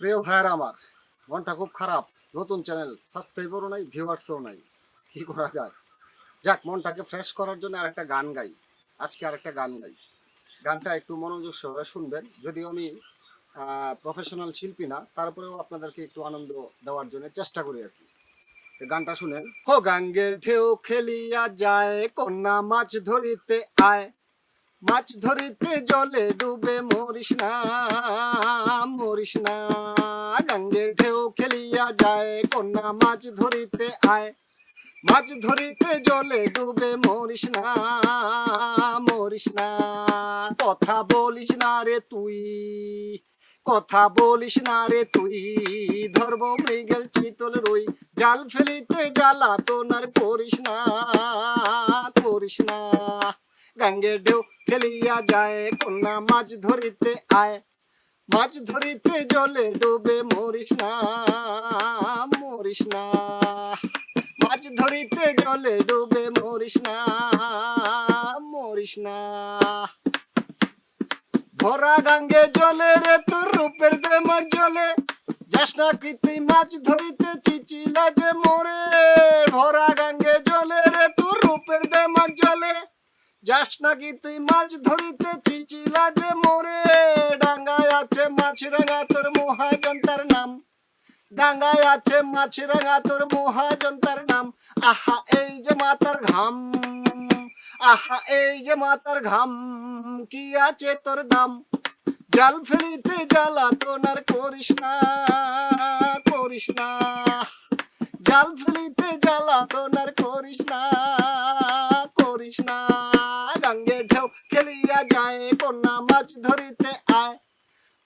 প্রিয় ভাইয়ার আমার, মনটা খুব খারাপ। নতুন চ্যানেল সাবস্ক্রাইবারও নাই ভিউয়ার্সও নাই। কি করা যায়? যাক, মনটাকে ফ্রেশ করার জন্য আরেকটা গান গাই। আজকে আরেকটা গান গাই। গানটা একটু মনোযোগ সহকারে শুনবেন। যদিও আমি প্রফেশনাল শিল্পী না, তারপরেও আপনাদেরকে একটু আনন্দ দেওয়ার জন্য চেষ্টা করি আর কি। গানটা শুনেন। হো গাঙ্গের ঢেউ খেলিয়া যায়, কন্যা মাছ ধরিতে আয়। মাছ ধরিতে জলে ডুবে মরিস না মরিস না। গাঙ্গের ঢেউ খেলিয়া যায়, কন্যা মাছ ধরিতে আয়। মাছ ধরিতে জলে ডুবে মরিস না মরিস না। কথা বলিস না রে তুই, কথা বলিস না রে তুই। ধরব মৃগেল চিতল রই, জাল ফেলিতে জ্বালা তোনার করিস না করিস না। গাঙ্গে ঢেউ খেলিয়া যায়, কন্যা মাছ ধরিতে আয়। মাছ ধরিতে জলে ডুবে মরিস না মরিস না। মাছ ধরিতে জলে ডুবে মরিস না মরিস না। ভরা গাঙ্গে জলে রে তোর রূপের দেমাক জলে যাস না কি তুই মাছ ধরিতে চিচিলা যে মরে। ভরা গাঙ্গে জলে রে তোর রূপের দেমাক জলে যাস নাকি তুই মাছ ধরিতে চিচিলা যে মোরে। ডাঙ্গায় আছে মাছ রাঙা তোর মহাজন্তার নাম। আহা, এই যে মাতার ঘাম। আহা, এই যে মাতার ঘাম। কি আছে তোর দাম? জাল ফেলিতে জ্বালা তোনার করিস না করিস না। জাল ফেলিতে জ্বালা তোনার করিস না করিস না। গাঙ্গে ঢেউ খেলিয়া যায় কন্যা মাছ ধরিতে আয়।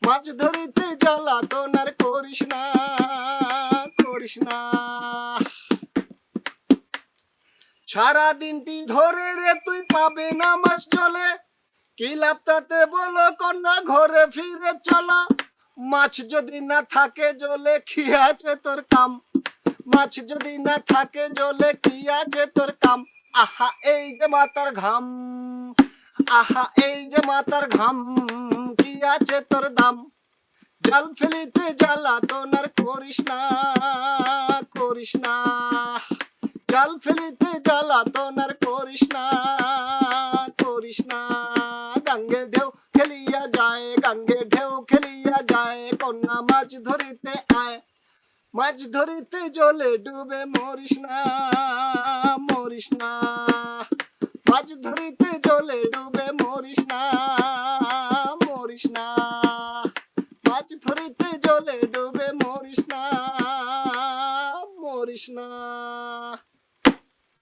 মাছ ধরিতে জ্বালা তোনার করিস না করিস না। সারা দিনটি ধরে রে তুই পাবে না মাছ চলে, কি লাভ তাতে বলো কন্যা, ঘরে ফিরে চলো। মাছ যদি না থাকে জলে কি আছে তোর কাম? মাছ যদি না থাকে জলে কি আছে তোর কাম? আহা, এই যে মাতার ঘাম, আহা, এই যে মাতার ঘাম। আছে তোর দাম। জাল ফেলিতে জ্বালা তোনার করিস না করিস না। জাল ফেলিতে জ্বালা তোনার করিস না করিস না। গাঙ্গে ঢেউ খেলিয়া যায়, গাঙ্গে ঢেউ খেলিয়া যায়, কন্যা মাছ ধরিতে আয়। মাছ ধরিতে জলে ডুবে মরিস না মরিস না। মাছ ধরিতে জলে ডুবে